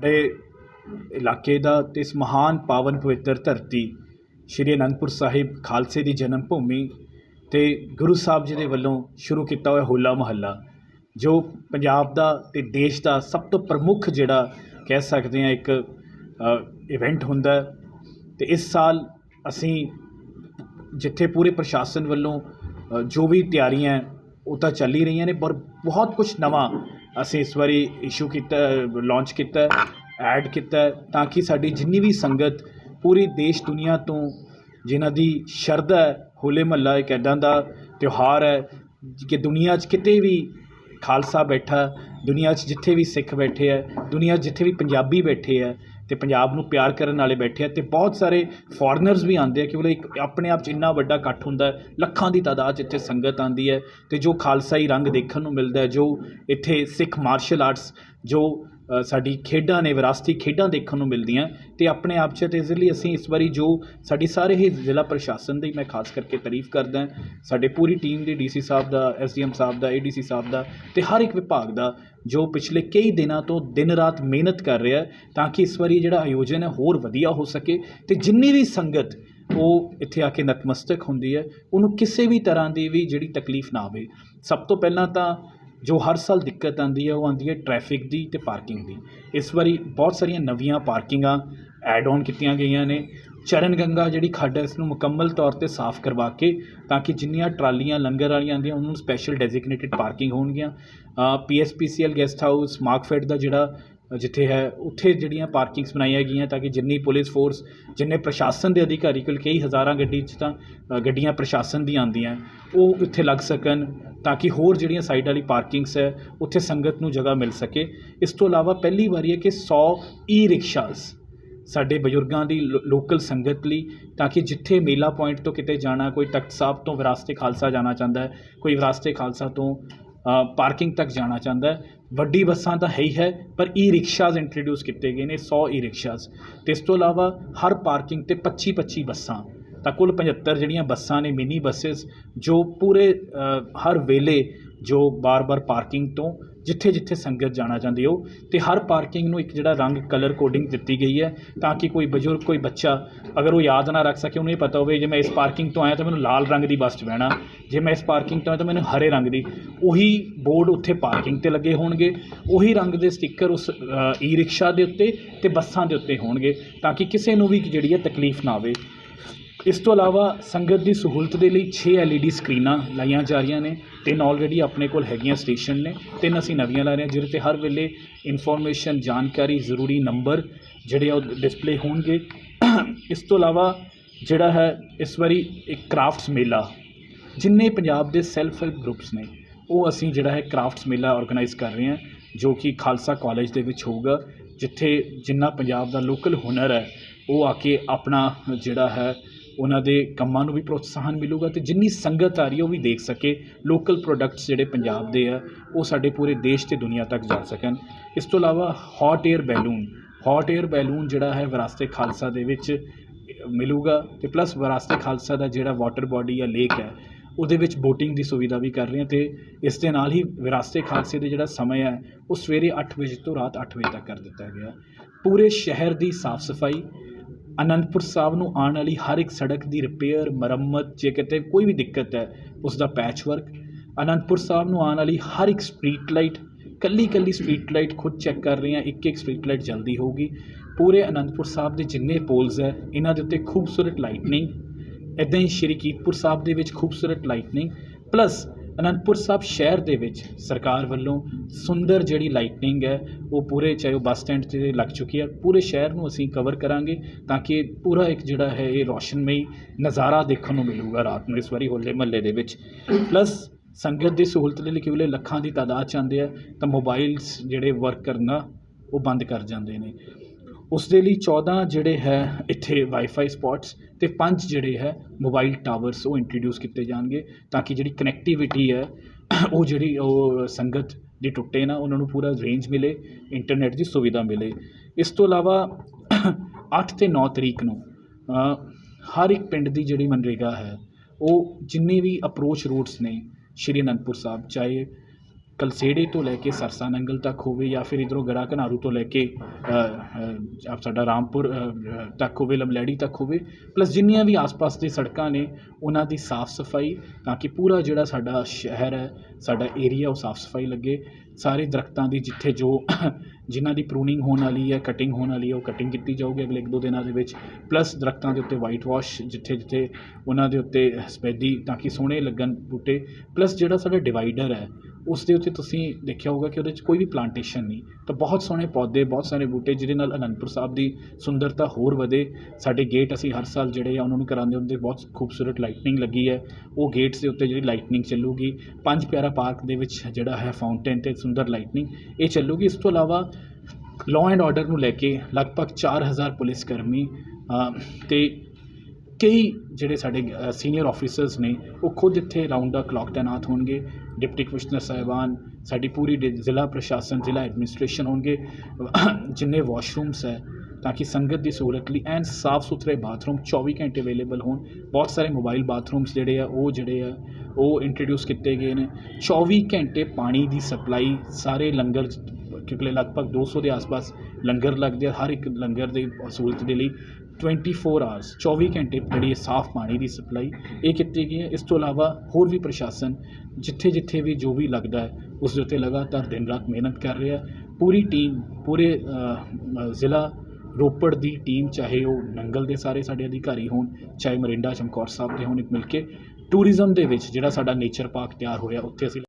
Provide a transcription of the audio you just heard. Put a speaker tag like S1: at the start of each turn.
S1: ਸਾਡੇ ਇਲਾਕੇ ਦਾ ਅਤੇ ਇਸ ਮਹਾਨ ਪਾਵਨ ਪਵਿੱਤਰ ਧਰਤੀ ਸ਼੍ਰੀ ਅਨੰਦਪੁਰ ਸਾਹਿਬ ਖਾਲਸੇ ਦੀ ਜਨਮ ਭੂਮੀ ਅਤੇ ਗੁਰੂ ਸਾਹਿਬ ਜੀ ਦੇ ਵੱਲੋਂ ਸ਼ੁਰੂ ਕੀਤਾ ਹੋਇਆ ਹੋਲਾ ਮਹੱਲਾ, ਜੋ ਪੰਜਾਬ ਦਾ ਅਤੇ ਦੇਸ਼ ਦਾ ਸਭ ਤੋਂ ਪ੍ਰਮੁੱਖ ਜਿਹੜਾ ਕਹਿ ਸਕਦੇ ਹਾਂ ਇੱਕ ਇਵੈਂਟ ਹੁੰਦਾ ਹੈ। ਤੇ ਇਸ ਸਾਲ ਅਸੀਂ ਜਿੱਥੇ ਪੂਰੇ ਪ੍ਰਸ਼ਾਸਨ ਵੱਲੋਂ ਜੋ ਵੀ ਤਿਆਰੀਆਂ ਉਹ ਤਾਂ ਚੱਲ ਹੀ ਰਹੀਆਂ ਨੇ, ਪਰ ਬਹੁਤ ਕੁਝ ਨਵਾਂ ਅਸੀਂ ਇਸ ਵਾਰੀ ਇਸ਼ੂ ਕੀਤਾ ਲਾਂਚ ਕੀਤਾ ਐਡ ਕੀਤਾ, ਤਾਂ ਕਿ ਸਾਡੀ ਜਿੰਨੀ ਵੀ ਸੰਗਤ ਪੂਰੀ ਦੇਸ਼ ਦੁਨੀਆ ਤੋਂ ਜਿਨ੍ਹਾਂ ਦੀ ਸ਼ਰਧਾ ਹੋਲੇ ਮਹੱਲਾ ਇੱਕ ਐਦਾਂ ਦਾ ਤਿਉਹਾਰ ਹੈ, ਕਿ ਦੁਨੀਆ 'ਚ ਕਿਤੇ ਵੀ ਖਾਲਸਾ ਬੈਠਾ, ਦੁਨੀਆ 'ਚ ਜਿੱਥੇ ਵੀ ਸਿੱਖ ਬੈਠੇ ਹੈ, ਦੁਨੀਆ 'ਚ ਜਿੱਥੇ ਵੀ ਪੰਜਾਬੀ ਬੈਠੇ ਹੈ ਤੇ ਪੰਜਾਬ ਨੂੰ ਪਿਆਰ ਕਰਨ ਵਾਲੇ ਬੈਠੇ ਆ ਤੇ ਬਹੁਤ ਸਾਰੇ ਫੋਰਨਰਸ ਵੀ ਆਉਂਦੇ ਆ, ਕਿ ਉਹਲੇ ਇੱਕ ਆਪਣੇ ਆਪ 'ਚ ਇੰਨਾ ਵੱਡਾ ਇਕੱਠ ਹੁੰਦਾ ਲੱਖਾਂ ਦੀ ਤਾਦਾਦ 'ਚ ਇੱਥੇ ਸੰਗਤ ਆਉਂਦੀ ਹੈ ਤੇ ਜੋ ਖਾਲਸਾਈ ਰੰਗ ਦੇਖਣ ਨੂੰ ਮਿਲਦਾ ਜੋ ਇੱਥੇ ਸਿੱਖ ਮਾਰਸ਼ਲ ਆਰਟਸ ਜੋ ਸਾਡੀ ਖੇਡਾਂ ਨੇ, ਵਿਰਾਸਤੀ ਖੇਡਾਂ ਦੇਖਣ ਨੂੰ ਮਿਲਦੀਆਂ ਅਤੇ ਆਪਣੇ ਆਪ 'ਚ ਅਤੇ ਇਸ ਲਈ ਅਸੀਂ ਇਸ ਵਾਰੀ ਜੋ ਸਾਡੀ ਸਾਰੇ ਹੀ ਜ਼ਿਲ੍ਹਾ ਪ੍ਰਸ਼ਾਸਨ ਦੀ ਮੈਂ ਖਾਸ ਕਰਕੇ ਤਾਰੀਫ ਕਰਦਾ, ਸਾਡੇ ਪੂਰੀ ਟੀਮ ਦੀ ਡੀਸੀ ਸਾਹਿਬ ਦਾ, ਐਸਡੀਐਮ ਸਾਹਿਬ ਦਾ, ਏਡੀਸੀ ਸਾਹਿਬ ਦਾ ਅਤੇ ਹਰ ਇੱਕ ਵਿਭਾਗ ਦਾ ਜੋ ਪਿਛਲੇ ਕਈ ਦਿਨਾਂ ਤੋਂ ਦਿਨ ਰਾਤ ਮਿਹਨਤ ਕਰ ਰਿਹਾ ਤਾਂ ਕਿ ਇਸ ਵਾਰੀ ਜਿਹੜਾ ਆਯੋਜਨ ਹੈ ਹੋਰ ਵਧੀਆ ਹੋ ਸਕੇ ਅਤੇ ਜਿੰਨੀ ਵੀ ਸੰਗਤ ਉਹ ਇੱਥੇ ਆ ਕੇ ਨਤਮਸਤਕ ਹੁੰਦੀ ਹੈ, ਉਹਨੂੰ ਕਿਸੇ ਵੀ ਤਰ੍ਹਾਂ ਦੀ ਵੀ ਜਿਹੜੀ ਤਕਲੀਫ ਨਾ ਆਵੇ। ਸਭ ਤੋਂ ਪਹਿਲਾਂ ਤਾਂ ਜੋ ਹਰ ਸਾਲ ਦਿੱਕਤ ਆਉਂਦੀ ਹੈ, ਉਹ ਆਉਂਦੀ ਹੈ ਟ੍ਰੈਫਿਕ ਦੀ ਅਤੇ ਪਾਰਕਿੰਗ ਦੀ। ਇਸ ਵਾਰੀ ਬਹੁਤ ਸਾਰੀਆਂ ਨਵੀਆਂ ਪਾਰਕਿੰਗਾਂ ਐਡ ਔਨ ਕੀਤੀਆਂ ਗਈਆਂ ਨੇ। ਚਰਨ ਗੰਗਾ ਜਿਹੜੀ ਖੱਡ ਹੈ ਇਸ ਨੂੰ ਮੁਕੰਮਲ ਤੌਰ ਤੇ ਸਾਫ਼ ਕਰਵਾ ਕੇ ਤਾਂ ਕਿ ਜਿੰਨੀਆਂ ਟਰਾਲੀਆਂ, ਲੰਗਰ ਵਾਲੀਆਂ ਆਉਂਦੀਆਂ, ਉਹਨਾਂ ਨੂੰ ਸਪੈਸ਼ਲ ਡੈਜ਼ਿਗਨੇਟਿਡ ਪਾਰਕਿੰਗ ਹੋਣਗੀਆਂ। ਪੀਐਸਪੀਸੀਐਲ ਗੈਸਟ ਹਾਊਸ ਮਾਰਕਫੈਟ ਦਾ ਜਿਹੜਾ ਜਿੱਥੇ ਹੈ, ਉੱਥੇ ਜਿਹੜੀਆਂ ਪਾਰਕਿੰਗਸ ਬਣਾਈਆਂ ਗਈਆਂ ਤਾਂ ਕਿ ਜਿੰਨੀ ਪੁਲਿਸ ਫੋਰਸ ਜਿੰਨੇ ਪ੍ਰਸ਼ਾਸਨ ਦੇ ਅਧਿਕਾਰੀ, ਕੋਲ ਕਈ ਹਜ਼ਾਰਾਂ ਗੱਡੀ 'ਚ ਤਾਂ ਗੱਡੀਆਂ ਪ੍ਰਸ਼ਾਸਨ ਦੀਆਂ ਆਉਂਦੀਆਂ, ਉਹ ਉੱਥੇ ਲੱਗ ਸਕਣ ਤਾਂ ਕਿ ਹੋਰ ਜਿਹੜੀਆਂ ਸਾਈਡ ਵਾਲੀ ਪਾਰਕਿੰਗਸ ਹੈ, ਉੱਥੇ ਸੰਗਤ ਨੂੰ ਜਗ੍ਹਾ ਮਿਲ ਸਕੇ। ਇਸ ਤੋਂ ਇਲਾਵਾ ਪਹਿਲੀ ਵਾਰੀ ਹੈ ਕਿ 100 ਈ ਰਿਕਸ਼ਾਸ ਸਾਡੇ ਬਜ਼ੁਰਗਾਂ ਦੀ ਲੋਕਲ ਸੰਗਤ ਲਈ ਤਾਂ ਕਿ ਜਿੱਥੇ ਮੇਲਾ ਪੁਆਇੰਟ ਤੋਂ ਕਿਤੇ ਜਾਣਾ, ਕੋਈ ਤਖਤ ਸਾਹਿਬ ਤੋਂ ਵਿਰਾਸਤੇ ਖਾਲਸਾ ਜਾਣਾ ਚਾਹੁੰਦਾ ਹੈ, ਕੋਈ ਵਿਰਾਸਤੇ ਖਾਲਸਾ ਤੋਂ ਪਾਰਕਿੰਗ ਤੱਕ ਜਾਣਾ ਚਾਹੁੰਦਾ ਵੱਡੀ ਬੱਸਾਂ ਤਾਂ ਹੈ ਹੀ ਹੈ, ਪਰ ਈ ਰਿਕਸ਼ਾਜ਼ ਇੰਟਰੋਡਿਊਸ ਕੀਤੇ ਗਏ ਨੇ 100 ਈ ਰਿਕਸ਼ਾਜ਼ ਤੇ ਇਸ ਤੋਂ ਇਲਾਵਾ ਹਰ ਪਾਰਕਿੰਗ ਤੇ 25 25 ਬੱਸਾਂ। ਤਾਂ ਕੁੱਲ 75 ਜਿਹੜੀਆਂ ਬੱਸਾਂ ਨੇ ਮਿਨੀ ਬੱਸਸ ਜੋ ਪੂਰੇ ਹਰ ਵੇਲੇ ਜੋ ਬਾਰ-ਬਾਰ ਪਾਰਕਿੰਗ ਤੋਂ ਜਿੱਥੇ ਜਿੱਥੇ ਸੰਗਤ ਜਾਣਾ ਚਾਹੁੰਦੀ ਹੋ ਤੇ ਹਰ ਪਾਰਕਿੰਗ ਨੂੰ ਇੱਕ ਜਿਹੜਾ ਰੰਗ ਕਲਰ ਕੋਡਿੰਗ ਦਿੱਤੀ ਗਈ ਹੈ ਤਾਂ ਕਿ ਕੋਈ ਬਜ਼ੁਰਗ, ਕੋਈ ਬੱਚਾ ਅਗਰ ਉਹ ਯਾਦ ਨਾ ਰੱਖ ਸਕੇ, ਉਹਨੂੰ ਇਹ ਪਤਾ ਹੋਵੇ, ਜੇ ਮੈਂ ਇਸ ਪਾਰਕਿੰਗ ਤੋਂ ਆਇਆ ਤਾਂ ਮੈਨੂੰ ਲਾਲ ਰੰਗ ਦੀ ਬੱਸ 'ਚ ਬਹਿਣਾ, ਜੇ ਮੈਂ ਇਸ ਪਾਰਕਿੰਗ ਤੋਂ ਆਇਆ ਤਾਂ ਮੈਨੂੰ ਹਰੇ ਰੰਗ ਦੀ, ਉਹੀ ਬੋਰਡ ਉੱਥੇ ਪਾਰਕਿੰਗ ਤੇ ਲੱਗੇ ਹੋਣਗੇ, ਉਹੀ ਰੰਗ ਦੇ ਸਟicker ਉਸ ਈ ਰਿਕਸ਼ਾ ਦੇ ਉੱਤੇ ਤੇ ਬੱਸਾਂ ਦੇ ਉੱਤੇ ਹੋਣਗੇ, ਤਾਂ ਕਿ ਕਿਸੇ ਨੂੰ ਵੀ ਜਿਹੜੀ ਹੈ ਤਕਲੀਫ ਨਾ ਆਵੇ। ਇਸ ਤੋਂ ਇਲਾਵਾ ਸੰਗਤ ਦੀ ਸਹੂਲਤ ਦੇ ਲਈ 6 LED ਸਕਰੀਨਾਂ ਲਾਈਆਂ ਜਾ ਰਹੀਆਂ ਨੇ, ਤਿੰਨ ਆਲਰੇਡੀ ਆਪਣੇ ਕੋਲ ਹੈਗੀਆਂ ਸਟੇਸ਼ਨ ਨੇ, ਤਿੰਨ ਅਸੀਂ ਨਵੀਆਂ ਲਾ ਰਹੇ ਹਾਂ, ਜਿਹਦੇ ਤੇ ਹਰ ਵੇਲੇ ਇਨਫੋਰਮੇਸ਼ਨ ਜਾਣਕਾਰੀ, ਜ਼ਰੂਰੀ ਨੰਬਰ ਜਿਹੜੇ ਆ ਉਹ ਡਿਸਪਲੇ ਹੋਣਗੇ। ਇਸ ਤੋਂ ਇਲਾਵਾ ਜਿਹੜਾ ਹੈ, ਇਸ ਵਾਰੀ ਇੱਕ ਕਰਾਫਟਸ ਮੇਲਾ, ਜਿੰਨੇ ਪੰਜਾਬ ਦੇ ਸੈਲਫ ਹੈਲਪ ਗਰੁੱਪਸ ਨੇ, ਉਹ ਅਸੀਂ ਜਿਹੜਾ ਹੈ ਕਰਾਫਟਸ ਮੇਲਾ ਆਰਗੇਨਾਈਜ਼ ਕਰ ਰਹੇ ਹਾਂ, ਜੋ ਕਿ ਖਾਲਸਾ ਕਾਲਜ ਦੇ ਵਿੱਚ ਹੋਊਗਾ, ਜਿੱਥੇ ਜਿੰਨਾ ਪੰਜਾਬ ਦਾ ਲੋਕਲ ਹੁਨਰ ਹੈ, ਉਹ ਆ ਕੇ ਆਪਣਾ ਜਿਹੜਾ ਹੈ ਉਹਨਾਂ ਦੇ ਕੰਮਾਂ ਨੂੰ ਵੀ ਪ੍ਰੋਤਸਾਹਨ ਮਿਲੂਗਾ ਤੇ ਜਿੰਨੀ ਸੰਗਤ ਆ ਰਹੀ ਹੈ ਉਹ ਵੀ ਦੇਖ ਸਕੇ ਲੋਕਲ ਪ੍ਰੋਡਕਟਸ ਜਿਹੜੇ ਪੰਜਾਬ ਦੇ ਆ, ਉਹ ਸਾਡੇ ਪੂਰੇ ਦੇਸ਼ ਤੇ ਦੁਨੀਆ ਤੱਕ ਜਾ ਸਕਣ। ਇਸ ਤੋਂ ਇਲਾਵਾ hot air balloon hot air balloon ਜਿਹੜਾ ਹੈ ਵਿਰਾਸਤੇ ਖਾਲਸਾ ਦੇ ਵਿੱਚ ਮਿਲੂਗਾ ਤੇ ਪਲੱਸ ਵਿਰਾਸਤੇ ਖਾਲਸਾ ਦਾ ਜਿਹੜਾ ਵਾਟਰ ਬਾਡੀ ਜਾਂ ਲੇਕ ਹੈ, ਉਹਦੇ ਵਿੱਚ ਬੋਟਿੰਗ ਦੀ ਸੁਵਿਧਾ ਵੀ ਕਰ ਰਹੇ ਹਾਂ ਤੇ ਇਸ ਦੇ ਨਾਲ ਹੀ ਵਿਰਾਸਤੇ ਖਾਲਸੇ ਦੇ ਜਿਹੜਾ ਸਮਾਂ ਹੈ, ਉਹ ਸਵੇਰੇ 8 ਵਜੇ ਤੋਂ ਰਾਤ 8 ਵਜੇ ਤੱਕ ਕਰ ਦਿੱਤਾ ਗਿਆ। ਪੂਰੇ ਸ਼ਹਿਰ ਦੀ ਸਾਫ਼ ਸਫ਼ਾਈ ਅਨੰਦਪੁਰ ਸਾਹਿਬ ਨੂੰ ਆਉਣ ਵਾਲੀ ਹਰ ਇੱਕ ਸੜਕ ਦੀ ਰਿਪੇਅਰ ਮੁਰੰਮਤ, ਜੇ ਕਿਤੇ ਕੋਈ ਵੀ ਦਿੱਕਤ ਹੈ ਉਸ ਦਾ ਪੈਚ ਵਰਕ ਅਨੰਦਪੁਰ ਸਾਹਿਬ ਨੂੰ ਆਉਣ ਵਾਲੀ ਹਰ ਇੱਕ ਸਟਰੀਟ ਲਾਈਟ ਕੱਲੀ ਕੱਲੀ ਸਟਰੀਟ ਲਾਈਟ ਖੁਦ ਚੈੱਕ ਕਰ ਰਹੇ ਹਾਂ ਇੱਕ ਇੱਕ ਸਟਰੀਟ ਲਾਈਟ ਜਲਦੀ ਹੋਊਗੀ। ਪੂਰੇ ਅਨੰਦਪੁਰ ਸਾਹਿਬ ਦੇ ਜਿੰਨੇ ਪੋਲਸ ਹੈ, ਇਹਨਾਂ ਦੇ ਉੱਤੇ ਖੂਬਸੂਰਤ ਲਾਈਟਨਿੰਗ ਇੱਦਾਂ ਹੀ ਸ਼੍ਰੀ ਕੀਰਤਪੁਰ ਸਾਹਿਬ ਦੇ ਵਿੱਚ ਖੂਬਸੂਰਤ ਲਾਈਟਨਿੰਗ ਪਲੱਸ ਅਨੰਦਪੁਰ ਸਾਹਿਬ ਸ਼ਹਿਰ ਦੇ ਵਿੱਚ ਸਰਕਾਰ ਵੱਲੋਂ ਸੁੰਦਰ ਜਿਹੜੀ ਲਾਈਟਨਿੰਗ ਹੈ, ਉਹ ਪੂਰੇ ਚਾਹੇ ਉਹ ਬੱਸ ਸਟੈਂਡ 'ਤੇ ਲੱਗ ਚੁੱਕੀ ਹੈ, ਪੂਰੇ ਸ਼ਹਿਰ ਨੂੰ ਅਸੀਂ ਕਵਰ ਕਰਾਂਗੇ ਤਾਂ ਕਿ ਪੂਰਾ ਇੱਕ ਜਿਹੜਾ ਹੈ, ਇਹ ਰੌਸ਼ਨਮਈ ਨਜ਼ਾਰਾ ਦੇਖਣ ਨੂੰ ਮਿਲੂਗਾ ਰਾਤ ਨੂੰ ਇਸ ਵਾਰੀ ਹੋਲੇ ਮਹੱਲੇ ਦੇ ਵਿੱਚ। ਪਲੱਸ ਸੰਗਤ ਦੀ ਸਹੂਲਤ ਦੇ ਲਈ ਕਿਵਲੇ ਲੱਖਾਂ ਦੀ ਤਾਦਾਦ 'ਚ ਆਉਂਦੇ ਆ, ਤਾਂ ਮੋਬਾਈਲਸ ਜਿਹੜੇ ਵਰਕ ਕਰਨਾ ਉਹ ਬੰਦ ਕਰ ਜਾਂਦੇ ਨੇ। ਉਸ ਦੇ ਲਈ 14 ਜਿਹੜੇ ਹੈ ਇੱਥੇ ਵਾਈਫਾਈ ਸਪੌਟਸ ਅਤੇ ਪੰਜ ਜਿਹੜੇ ਹੈ ਮੋਬਾਈਲ ਟਾਵਰਸ ਉਹ ਇੰਟਰੋਡਿਊਸ ਕੀਤੇ ਜਾਣਗੇ ਤਾਂ ਕਿ ਜਿਹੜੀ ਕਨੈਕਟੀਵਿਟੀ ਹੈ, ਉਹ ਜਿਹੜੀ ਉਹ ਸੰਗਤ ਦੀ ਟੁੱਟੇ ਨਾ, ਉਹਨਾਂ ਨੂੰ ਪੂਰਾ ਰੇਂਜ ਮਿਲੇ ਇੰਟਰਨੈਟ ਦੀ ਸੁਵਿਧਾ ਮਿਲੇ। ਇਸ ਤੋਂ ਇਲਾਵਾ 8 ਤੇ 9 ਤਰੀਕ ਨੂੰ ਹਰ ਇੱਕ ਪਿੰਡ ਦੀ ਜਿਹੜੀ ਮਨਰੇਗਾ ਹੈ, ਉਹ ਜਿੰਨੇ ਵੀ ਅਪਰੋਚ ਰੂਟਸ ਨੇ, ਸ਼੍ਰੀ ਅਨੰਦਪੁਰ ਸਾਹਿਬ, ਚਾਹੇ ਕਲਸੇੜੇ ਤੋਂ ਲੈ ਕੇ ਸਰਸਾ ਨੰਗਲ ਤੱਕ ਹੋਵੇ ਜਾਂ ਫਿਰ ਇਧਰੋਂ ਗੜਾ ਘਨਾਰੂ ਤੋਂ ਲੈ ਕੇ ਆਪ ਸਾਡਾ ਰਾਮਪੁਰ ਤੱਕ ਹੋਵੇ, ਲਮਲੈੜੀ ਤੱਕ ਹੋਵੇ ਪਲੱਸ ਜਿੰਨੀਆਂ ਵੀ ਆਸ-ਪਾਸ ਦੀ ਸੜਕਾਂ ਨੇ, ਉਹਨਾਂ ਦੀ ਸਾਫ਼ ਸਫ਼ਾਈ ਤਾਂ ਕਿ ਪੂਰਾ ਜਿਹੜਾ ਸਾਡਾ ਸ਼ਹਿਰ ਹੈ, ਸਾਡਾ ਏਰੀਆ ਉਹ ਸਾਫ਼ ਸਫ਼ਾਈ ਲੱਗੇ। ਸਾਰੇ ਦਰਖਤਾਂ ਦੀ ਜਿੱਥੇ ਜੋ ਜਿਨ੍ਹਾਂ ਦੀ ਪ੍ਰੂਨਿੰਗ ਹੋਣ ਵਾਲੀ ਹੈ ਕਟਿੰਗ ਹੋਣ ਵਾਲੀ ਹੈ, ਉਹ ਕਟਿੰਗ ਕੀਤੀ ਜਾਊਗੀ ਅਗਲੇ ਇੱਕ ਦੋ ਦਿਨਾਂ ਦੇ ਵਿੱਚ। ਪਲੱਸ ਦਰਖਤਾਂ ਦੇ ਉੱਤੇ ਵਾਈਟ ਵਾਸ਼ ਜਿੱਥੇ ਜਿੱਥੇ ਉਹਨਾਂ ਦੇ ਉੱਤੇ ਸਪੈਦੀ ਤਾਂ ਕਿ ਸੋਹਣੇ ਲੱਗਣ ਬੂਟੇ। ਪਲੱਸ ਜਿਹੜਾ ਸਾਡਾ ਡਿਵਾਈਡਰ ਹੈ ਉਸ ਦੇ ਉੱਤੇ ਤੁਸੀਂ ਦੇਖਿਆ ਹੋਊਗਾ ਕਿ ਉਹਦੇ 'ਚ ਕੋਈ ਵੀ ਪਲਾਂਟੇਸ਼ਨ ਨਹੀਂ ਤਾਂ ਬਹੁਤ ਸੋਹਣੇ ਪੌਦੇ ਬਹੁਤ ਸਾਰੇ ਬੂਟੇ ਜਿਹਦੇ ਨਾਲ ਅਨੰਦਪੁਰ ਸਾਹਿਬ ਦੀ ਸੁੰਦਰਤਾ ਹੋਰ ਵਧੇ। ਸਾਡੇ ਗੇਟ ਅਸੀਂ ਹਰ ਸਾਲ ਜਿਹੜੇ ਆ ਉਹਨਾਂ ਨੂੰ ਕਰਾਉਂਦੇ ਹੁੰਦੇ ਬਹੁਤ ਖੂਬਸੂਰਤ ਲਾਈਟਨਿੰਗ ਲੱਗੀ ਹੈ। ਉਹ ਗੇਟਸ ਦੇ ਉੱਤੇ ਜਿਹੜੀ ਲਾਈਟਨਿੰਗ ਚੱਲੂਗੀ ਪੰਜ ਪਿਆਰਾ ਪਾਰਕ ਦੇ ਵਿੱਚ ਜਿਹੜਾ ਹੈ ਫਾਊਂਟੇਨ ਤੇ ਸੁੰਦਰ ਲਾਈਟਨਿੰਗ ਇਹ ਚੱਲੂਗੀ। ਇਸ ਤੋਂ ਇਲਾਵਾ ਲਾਅ ਐਂਡ ਆਰਡਰ ਨੂੰ ਲੈ ਕੇ ਲਗਭਗ 4000 ਪੁਲਿਸ ਕਰਮੀ ਅ, ਤੇ ਕਈ ਜਿਹੜੇ ਸਾਡੇ ਸੀਨੀਅਰ ਆਫੀਸਰਸ ਨੇ, ਉਹ ਖੁਦ ਇੱਥੇ ਰਾਉਂਡ ਦਾ ਕਲੌਕ ਤਾਇਨਾਤ ਹੋਣਗੇ। ਡਿਪਟੀ ਕਮਿਸ਼ਨਰ ਸਾਹਿਬਾਨ, ਸਾਡੀ ਪੂਰੀ ਡੇ- ਜ਼ਿਲ੍ਹਾ ਪ੍ਰਸ਼ਾਸਨ, ਜ਼ਿਲ੍ਹਾ ਐਡਮਿਨਿਸਟ੍ਰੇਸ਼ਨ ਹੋਣਗੇ। ਜਿੰਨੇ ਵਾਸ਼ਰੂਮਸ ਹੈ, ਤਾਂ ਕਿ ਸੰਗਤ ਦੀ ਸਹੂਲਤ ਲਈ ਐਨ ਸਾਫ਼ ਸੁਥਰੇ ਬਾਥਰੂਮ 24 ਘੰਟੇ ਅਵੇਲੇਬਲ ਹੋਣ। ਬਹੁਤ ਸਾਰੇ ਮੋਬਾਈਲ ਬਾਥਰੂਮਸ ਜਿਹੜੇ ਆ, ਉਹ ਜਿਹੜੇ ਆ, ਉਹ ਇੰਟਰੋਡਿਊਸ ਕੀਤੇ ਗਏ ਨੇ। 24 ਘੰਟੇ ਪਾਣੀ ਦੀ ਸਪਲਾਈ ਸਾਰੇ ਲੰਗਰ ਕਿਉਂਕਿ ਲਗਭਗ 200 ਦੇ ਆਸ-ਪਾਸ ਲੰਗਰ ਲੱਗਦੇ ਆ, ਹਰ ਇੱਕ ਲੰਗਰ ਦੀ ਸਹੂਲਤ ਦੇ ਲਈ। 24 ਆਵਰਸ 24 ਘੰਟੇ ਜਿਹੜੀ ਸਾਫ਼ ਪਾਣੀ ਦੀ ਸਪਲਾਈ ਇਹ ਕੀਤੀ ਗਈ ਹੈ। ਇਸ ਤੋਂ ਇਲਾਵਾ ਹੋਰ ਵੀ ਪ੍ਰਸ਼ਾਸਨ ਜਿੱਥੇ ਜਿੱਥੇ ਵੀ ਜੋ ਵੀ ਲੱਗਦਾ ਹੈ, ਉਸ ਦੇ ਉੱਤੇ ਲਗਾਤਾਰ ਦਿਨ ਰਾਤ ਮਿਹਨਤ ਕਰ ਰਿਹਾ ਹੈ। ਪੂਰੀ ਟੀਮ, ਪੂਰੇ ਜ਼ਿਲ੍ਹਾ ਰੋਪੜ ਦੀ ਟੀਮ, ਚਾਹੇ ਉਹ ਨੰਗਲ ਦੇ ਸਾਰੇ ਸਾਡੇ ਅਧਿਕਾਰੀ ਹੋਣ, ਚਾਹੇ ਮਰਿੰਡਾ, ਚਮਕੌਰ ਸਾਹਿਬ ਦੇ ਹੋਣ ਮਿਲ ਕੇ ਟੂਰਿਜ਼ਮ ਦੇ ਵਿੱਚ ਜਿਹੜਾ ਸਾਡਾ ਨੇਚਰ ਪਾਰਕ ਤਿਆਰ ਹੋਇਆ ਉੱਥੇ ਅਸੀਂ